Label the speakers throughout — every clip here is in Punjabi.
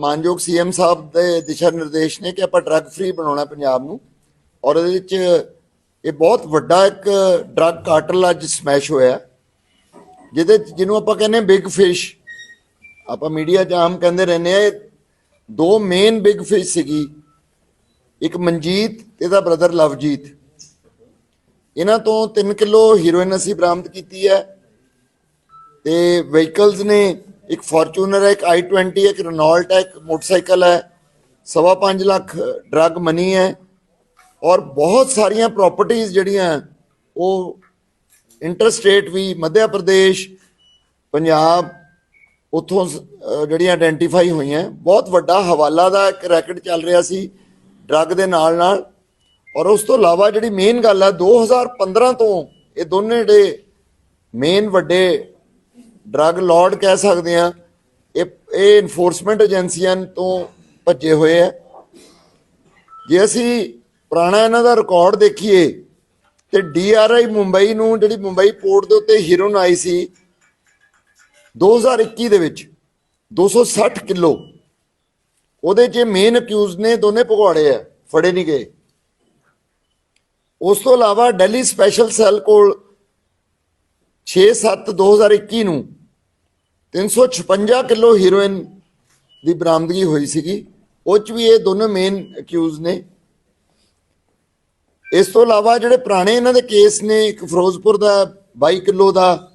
Speaker 1: ਮਾਨਯੋਗ ਸੀਐਮ ਸਾਹਿਬ ਦੇ ਦਿਸ਼ਾ ਨਿਰਦੇਸ਼ ਨੇ ਕਿ ਆਪਾਂ ਡਰੱਗ ਫ੍ਰੀ ਬਣਾਉਣਾ ਪੰਜਾਬ ਨੂੰ। ਔਰ ਇਹਦੇ ਵਿੱਚ ਇਹ ਬਹੁਤ ਵੱਡਾ ਇੱਕ ਡਰੱਗ ਕਾਰਟਲ ਅੱਜ ਸਮੈਸ਼ ਹੋਇਆ। ਜਿਹਦੇ ਜਿਹਨੂੰ ਆਪਾਂ ਕਹਿੰਦੇ ਬਿਗ ਫਿਸ਼ ਆਪਾਂ ਮੀਡੀਆ 'ਚ ਆਮ ਕਹਿੰਦੇ ਰਹਿੰਦੇ ਆ ਇਹ ਦੋ ਮੇਨ ਬਿਗ ਫਿਸ਼ ਸੀਗੀ। ਇੱਕ ਮਨਜੀਤ ਤੇ ਇਹਦਾ ਬ੍ਰਦਰ ਲਵਜੀਤ। ਇਹਨਾਂ ਤੋਂ 3 ਕਿਲੋ ਹੀਰੋਇਨ ਅਸੀਂ ਬਰਾਮਦ ਕੀਤੀ ਹੈ। ਤੇ ਵਹੀਕਲਸ ਨੇ ਇੱਕ ਫੋਰਚੂਨਰ ਹੈ, ਇੱਕ i20 ਹੈ, ਇੱਕ ਰੈਨੋਲਟ ਹੈ, ਇੱਕ ਮੋਟਰਸਾਈਕਲ ਹੈ। ਸਵਾ ਪੰਜ ਲੱਖ ਡਰੱਗ ਮਨੀ ਹੈ। ਔਰ ਬਹੁਤ ਸਾਰੀਆਂ ਪ੍ਰਾਪਰਟੀਆਂ ਜਿਹੜੀਆਂ, ਉਹ ਇੰਟਰਸਟੇਟ ਵੀ ਮੱਧਿਆ ਪ੍ਰਦੇਸ਼, ਪੰਜਾਬ, ਉਥੋਂ ਜਿਹੜੀਆਂ ਆਇਡੈਂਟੀਫਾਈ ਹੋਈਆਂ। ਬਹੁਤ ਵੱਡਾ ਹਵਾਲਾ ਦਾ ਇੱਕ ਰੈਕਟ ਚੱਲ ਰਿਹਾ ਸੀ ਡਰੱਗ ਦੇ ਨਾਲ ਨਾਲ। ਔਰ ਉਸ ਤੋਂ ਇਲਾਵਾ ਜਿਹੜੀ ਮੇਨ ਗੱਲ ਹੈ 2015 ਤੋਂ ਇਹ ਦੋਨੇ ਜਿਹੜੇ ਮੇਨ ਵੱਡੇ ਡਰੱਗ ਲਾਰਡ ਕਹਿ ਸਕਦੇ ਆ ਇਹ ਇਹ ਇਨਫੋਰਸਮੈਂਟ ਏਜੰਸੀਆਂ ਤੋਂ ਭੱਜੇ ਹੋਏ ਆ। ਜੇ ਅਸੀਂ ਪੁਰਾਣਾ ਇਹਨਾਂ ਦਾ ਰਿਕਾਰਡ ਦੇਖੀਏ, ਤੇ ਡੀਆਰਆਈ ਮੁੰਬਈ ਨੂੰ, ਜਿਹੜੀ ਮੁੰਬਈ ਪੋਰਟ ਦੇ ਉੱਤੇ ਹੀਰੋਨ ਆਈ ਸੀ 2021 ਦੇ ਵਿੱਚ 260 ਕਿਲੋ। ਉਹਦੇ 'ਚ ਮੇਨ ਅਕਿਊਜ਼ ਨੇ ਦੋਨੇ ਭਗਵਾੜੇ ਆ, ਫੜੇ ਨਹੀਂ ਗਏ। ਉਸ ਤੋਂ ਇਲਾਵਾ ਦਿੱਲੀ ਸਪੈਸ਼ਲ ਸੈੱਲ ਕੋਲ 6-7 2021 ਨੂੰ 356 ਕਿਲੋ ਹੀਰੋਇਨ ਦੀ ਬਰਾਮਦਗੀ ਹੋਈ ਸੀਗੀ। ਉਹ ਚ ਵੀ ਇਹ ਦੋਨੋਂ ਮੇਨ ਅਕਿਊਜ਼ ਨੇ। ਇਸ ਤੋਂ ਇਲਾਵਾ ਜਿਹੜੇ ਪੁਰਾਣੇ ਇਹਨਾਂ ਦੇ ਕੇਸ ਨੇ, ਇੱਕ ਫਿਰੋਜ਼ਪੁਰ ਦਾ 22 ਕਿਲੋ ਦਾ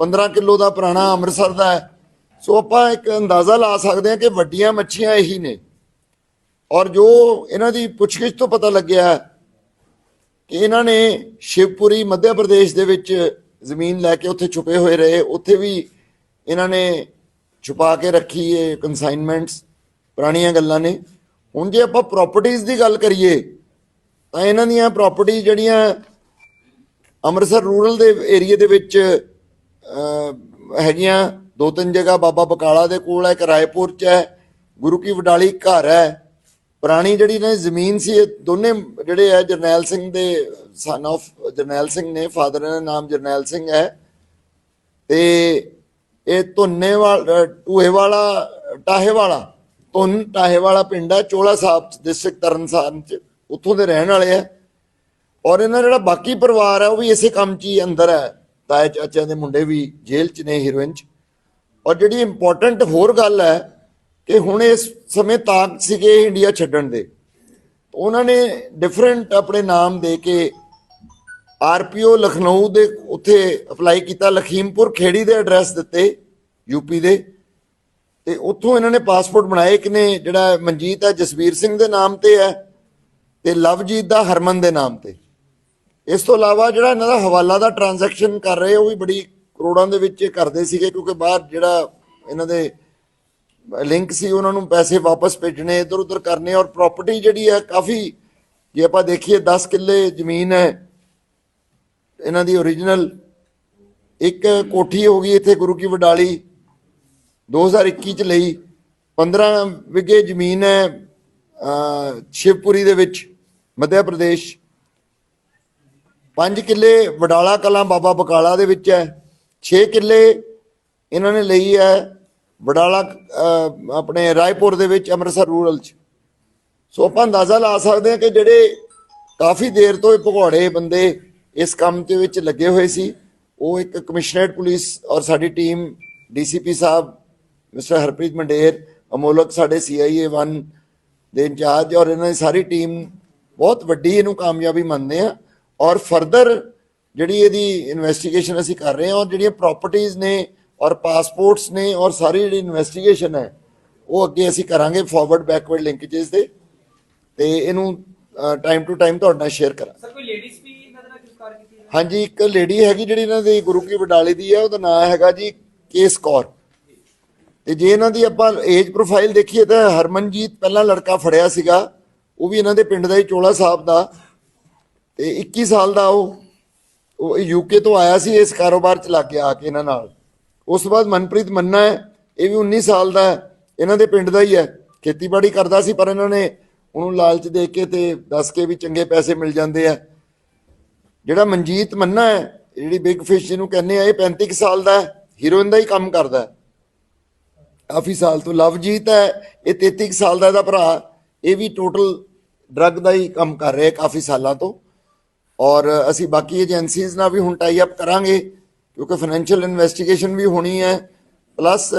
Speaker 1: 15 ਕਿਲੋ ਦਾ ਪੁਰਾਣਾ ਅੰਮ੍ਰਿਤਸਰ ਦਾ ਸੋ ਆਪਾਂ ਇੱਕ ਅੰਦਾਜ਼ਾ ਲਾ ਸਕਦੇ ਹਾਂ ਕਿ ਵੱਡੀਆਂ ਮੱਛੀਆਂ ਇਹੀ ਨੇ। ਔਰ ਜੋ ਇਹਨਾਂ ਦੀ ਪੁੱਛਗਿੱਛ ਤੋਂ ਪਤਾ ਲੱਗਿਆ ਕਿ ਇਹਨਾਂ ਨੇ ਸ਼ਿਵਪੁਰੀ, ਮੱਧ ਪ੍ਰਦੇਸ਼ ਦੇ ਵਿੱਚ ਜ਼ਮੀਨ ਲੈ ਕੇ ਉੱਥੇ ਛੁਪੇ ਹੋਏ ਰਹੇ। ਉੱਥੇ ਵੀ ਇਹਨਾਂ ਨੇ ਛੁਪਾ ਕੇ ਰੱਖੀ ਇਹ ਕਨਸਾਈਨਮੈਂਟਸ ਪੁਰਾਣੀਆਂ ਗੱਲਾਂ ਨੇ। ਹੁਣ ਜੇ ਆਪਾਂ ਪ੍ਰਾਪਰਟੀਆਂ ਦੀ ਗੱਲ ਕਰੀਏ, ਤਾਂ ਇਹਨਾਂ ਦੀਆਂ ਪ੍ਰਾਪਰਟੀ ਜਿਹੜੀਆਂ ਅੰਮ੍ਰਿਤਸਰ ਰੂਰਲ ਦੇ ਏਰੀਆ ਦੇ ਵਿੱਚ ਹੈਗੀਆਂ ਦੋ ਤਿੰਨ ਜਗ੍ਹਾ ਬਾਬਾ ਬਕਾਲਾ ਦੇ ਕੋਲ ਹੈ, ਇੱਕ ਰਾਏਪੁਰ ਚ ਹੈ, ਗੁਰੂ ਕੀ ਵਡਾਲੀ ਘਰ ਹੈ। ਪੁਰਾਣੀ ਜਿਹੜੀ ਇਹਨਾਂ ਦੀ ਜ਼ਮੀਨ ਸੀ, ਇਹ ਦੋਨੇ ਜਿਹੜੇ ਹੈ, ਜਰਨੈਲ ਸਿੰਘ ਦੇ ਸਨ of ਜਰਨੈਲ ਸਿੰਘ ਨੇ ਫਾਦਰ ਦਾ ਨਾਮ ਜਰਨੈਲ ਸਿੰਘ ਹੈ। ਤੇ ਇਹ ਧੁੰਨੇ ਵਾਲਾ ਟੂਹੇ ਵਾਲਾ, ਟਾਹੇ ਵਾਲਾ, ਧੁੰਨ, ਟਾਹੇ ਵਾਲਾ ਪਿੰਡ ਹੈ ਚੋਲਾ ਸਾਹਿਬ ਡਿਸਟ੍ਰਿਕਟ ਤਰਨਤਾਰਨ ਚ, ਉੱਥੋਂ ਦੇ ਰਹਿਣ ਵਾਲੇ ਆ। ਔਰ ਇਹਨਾਂ ਦਾ ਜਿਹੜਾ ਬਾਕੀ ਪਰਿਵਾਰ ਹੈ ਉਹ ਵੀ ਇਸੇ ਕੰਮ 'ਚ ਹੀ ਅੰਦਰ ਹੈ ਤਾਏ ਚਾਚਿਆਂ ਦੇ ਮੁੰਡੇ ਵੀ ਜੇਲ੍ਹ 'ਚ ਨੇ ਹੀਰੋਇਨ 'ਚ। ਔਰ ਜਿਹੜੀ ਇੰਪੋਰਟੈਂਟ ਹੋਰ ਗੱਲ ਹੈ ਕਿ ਹੁਣ ਇਸ ਸਮੇਂ ਤਾਕ ਸੀਗੇ ਇੰਡੀਆ ਛੱਡਣ ਦੇ। ਉਹਨਾਂ ਨੇ ਡਿਫਰੈਂਟ ਆਪਣੇ ਨਾਮ ਦੇ ਕੇ ਆਰਪੀਓ ਲਖਨਊ ਦੇ ਉੱਥੇ ਅਪਲਾਈ ਕੀਤਾ, ਲਖੀਮਪੁਰ ਖੇੜੀ ਦੇ ਐਡਰੈਸ ਦਿੱਤੇ ਯੂਪੀ ਦੇ। ਤੇ ਉੱਥੋਂ ਇਹਨਾਂ ਨੇ ਪਾਸਪੋਰਟ ਬਣਾਏ, ਇੱਕ ਨੇ ਜਿਹੜਾ ਮਨਜੀਤ ਹੈ, ਜਸਵੀਰ ਸਿੰਘ ਦੇ ਨਾਮ ਤੇ ਹੈ ਤੇ ਲਵਜੀਤ ਦਾ ਹਰਮਨ ਦੇ ਨਾਮ ਤੇ। ਇਸ ਤੋਂ ਇਲਾਵਾ ਜਿਹੜਾ ਇਹਨਾਂ ਦਾ ਹਵਾਲਾ ਦਾ ਟ੍ਰਾਂਜੈਕਸ਼ਨ ਕਰ ਰਹੇ ਉਹ ਵੀ ਬੜੀ ਕਰੋੜਾਂ ਦੇ ਵਿੱਚ ਕਰਦੇ ਸੀਗੇ, ਕਿਉਂਕਿ ਬਾਹਰ ਜਿਹੜਾ ਇਹਨਾਂ ਦੇ ਲਿੰਕ ਸੀ, ਉਹਨਾਂ ਨੂੰ ਪੈਸੇ ਵਾਪਸ ਭੇਜਣੇ ਇਧਰ ਉਧਰ ਕਰਨੇ, ਔਰ ਪ੍ਰਾਪਰਟੀ ਜਿਹੜੀ ਹੈ ਕਾਫੀ, ਜੇ ਆਪਾਂ ਦੇਖੀਏ 10 ਕਿੱਲੇ ਜ਼ਮੀਨ ਹੈ ਇਹਨਾਂ ਦੀ ਓਰੀਜਨਲ ਇੱਕ ਕੋਠੀ ਹੋ ਗਈ ਇੱਥੇ ਗੁਰੂ ਕੀ ਵਡਾਲੀ 2021 ਚ ਲਈ 15 ਵਿਗੇ ਜ਼ਮੀਨ ਹੈ ਸ਼ਿਵਪੁਰੀ ਦੇ ਵਿੱਚ ਮੱਧ ਪ੍ਰਦੇਸ਼। ਪੰਜ ਕਿੱਲੇ ਵਡਾਲਾ ਕਲਾਂ ਬਾਬਾ ਬਕਾਲਾ ਦੇ ਵਿੱਚ ਹੈ 6 ਕਿੱਲੇ ਇਹਨਾਂ ਨੇ ਲਈ ਹੈ, ਵਡਾਲਾ ਆਪਣੇ ਰਾਏਪੁਰ ਦੇ ਵਿੱਚ, ਅੰਮ੍ਰਿਤਸਰ ਰੂਰਲ ਚ। ਸੋ ਆਪਾਂ ਅੰਦਾਜ਼ਾ ਲਾ ਸਕਦੇ ਹਾਂ ਕਿ ਜਿਹੜੇ ਕਾਫੀ ਦੇਰ ਤੋਂ ਇਹ ਭਗੌੜੇ ਬੰਦੇ ਇਸ ਕੰਮ ਦੇ ਵਿੱਚ ਲੱਗੇ ਹੋਏ ਸੀ। ਉਹ ਇੱਕ ਕਮਿਸ਼ਨਰੇਟ ਪੁਲਿਸ ਔਰ ਸਾਡੀ ਟੀਮ, ਡੀਸੀਪੀ ਸਾਹਿਬ, ਮਿਸਟਰ ਹਰਪ੍ਰੀਤ ਮੰਡੇਰ, ਅਮੋਲਕ ਸਾਡੇ ਸੀਆਈਏ 1 ਦੇ ਇੰਚਾਰਜ ਔਰ ਇਹਨਾਂ ਦੀ ਸਾਰੀ ਟੀਮ ਬਹੁਤ ਵੱਡੀ ਇਹਨੂੰ ਕਾਮਯਾਬੀ ਮੰਨਦੇ ਆ ਔਰ ਫਰਦਰ ਜਿਹੜੀ ਇਹਦੀ ਇਨਵੈਸਟੀਗੇਸ਼ਨ ਅਸੀਂ ਕਰ ਰਹੇ ਹਾਂ ਔਰ ਜਿਹੜੀਆਂ ਪ੍ਰਾਪਰਟੀਆਂ ਨੇ ਔਰ ਪਾਸਪੋਰਟਸ ਨੇ ਔਰ ਸਾਰੀ ਜਿਹੜੀ ਇਨਵੈਸਟੀਗੇਸ਼ਨ ਹੈ, ਉਹ ਅੱਗੇ ਅਸੀਂ ਕਰਾਂਗੇ ਫਾਰਵਰਡ ਬੈਕਵਰਡ ਲਿੰਕੇजेस ਦੇ ਤੇ ਇਹਨੂੰ ਟਾਈਮ ਟੂ ਟਾਈਮ ਤੁਹਾਡੇ ਨਾਲ ਸ਼ੇਅਰ ਕਰਾਂ
Speaker 2: ਸਰ, ਕੋਈ ਲੇਡੀਜ਼ ਵੀ ਇਹਨਾਂ ਦੇ ਨਾਲ ਗ੍ਰਿਫਤਾਰ ਕੀਤੀ ਹੈ
Speaker 1: ਹਾਂਜੀ, ਇੱਕ ਲੇਡੀ ਹੈਗੀ ਜਿਹੜੀ ਇਹਨਾਂ ਦੀ ਗੁਰੂ ਕੀ ਵਡਾਲੀ ਦੀ ਹੈ ਉਹਦਾ ਨਾਮ ਹੈਗਾ ਜੀ ਕੇਸ ਕੌਰ। ਤੇ ਜੇ ਇਹਨਾਂ ਦੀ ਆਪਾਂ ਏਜ ਪ੍ਰੋਫਾਈਲ ਦੇਖੀਏ ਤਾਂ ਹਰਮਨਜੀਤ ਪਹਿਲਾ ਲੜਕਾ ਫੜਿਆ ਸੀਗਾ, ਉਹ ਵੀ ਇਹਨਾਂ ਦੇ ਪਿੰਡ ਦਾ ਹੀ ਚੋਲਾ ਸਾਹਿਬ ਦਾ। ਤੇ 21 ਸਾਲ ਦਾ ਉਹ ਉਹ ਯੂਕੇ ਤੋਂ ਆਇਆ ਸੀ, ਇਸ ਕਾਰੋਬਾਰ ਚ ਲੱਗ ਗਿਆ ਆ ਕੇ ਇਹਨਾਂ ਨਾਲ। ਉਸ ਤੋਂ ਬਾਅਦ ਮਨਪ੍ਰੀਤ ਮੰਨਾ ਹੈ, ਇਹ ਵੀ 19 ਸਾਲ ਦਾ ਹੈ, ਇਹਨਾਂ ਦੇ ਪਿੰਡ ਦਾ ਹੀ ਹੈ। ਖੇਤੀਬਾੜੀ ਕਰਦਾ ਸੀ, ਪਰ ਇਹਨਾਂ ਨੇ ਉਹਨੂੰ ਲਾਲਚ ਦੇ ਕੇ ਤੇ ਦੱਸ ਕੇ ਵੀ ਚੰਗੇ ਪੈਸੇ ਮਿਲ ਜਾਂਦੇ ਆ। ਜਿਹੜਾ ਮਨਜੀਤ ਮੰਨਾ ਹੈ ਜਿਹੜੀ ਬਿਗ ਫਿਸ਼ ਜਿਹਨੂੰ ਕਹਿੰਦੇ ਆ ਇਹ 35 ਕੁ ਸਾਲ ਦਾ ਹੈ ਹੀਰੋਇਨ ਦਾ ਹੀ ਕੰਮ ਕਰਦਾ ਹੈ। ਕਾਫੀ ਸਾਲ ਤੋਂ ਲਵਜੀਤ ਹੈ ਇਹ 33 ਕੁ ਸਾਲ ਦਾ ਇਹਦਾ ਭਰਾ ਇਹ ਵੀ ਟੋਟਲ ਡਰੱਗ ਦਾ ਹੀ ਕੰਮ ਕਰ ਰਿਹਾ ਕਾਫੀ ਸਾਲਾਂ ਤੋਂ। ਔਰ ਅਸੀਂ ਬਾਕੀ ਏਜੰਸੀਜ਼ ਨਾਲ ਵੀ ਹੁਣ ਟਾਈ ਅਪ ਕਰਾਂਗੇ ਕਿਉਂਕਿ ਫਾਈਨੈਂਸ਼ੀਅਲ ਇਨਵੈਸਟੀਗੇਸ਼ਨ ਵੀ ਹੋਣੀ ਹੈ। ਪਲੱਸ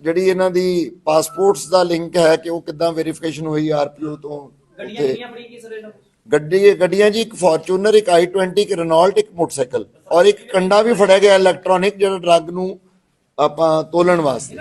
Speaker 1: ਜਿਹੜੀ ਇਹਨਾਂ ਦੀ ਪਾਸਪੋਰਟਸ ਦਾ ਲਿੰਕ ਹੈ ਕਿ ਉਹ ਕਿੱਦਾਂ ਵੈਰੀਫਿਕੇਸ਼ਨ ਹੋਈ ਆਰਪੀਓ ਤੋਂ
Speaker 2: ਗੱਡੀਆਂ ਕਿੰਨੀਆਂ ਫੜੀ ਕੀ ਸਰ ਇਹਨਾਂ?
Speaker 1: ਗੱਡੀ, ਗੱਡੀਆਂ ਜੀ ਇੱਕ ਫੋਰਚੂਨਰ ਇੱਕ i20 ਇੱਕ ਰੈਨੋਲਟ ਇੱਕ ਮੋਟਰਸਾਈਕਲ ਔਰ ਇੱਕ ਕੰਡਾ ਵੀ ਫੜਿਆ ਗਿਆ ਇਲੈਕਟ੍ਰੋਨਿਕ ਜਿਹੜਾ ਡਰੱਗ ਨੂੰ ਆਪਾਂ ਤੋਲਣ ਵਾਸਤੇ।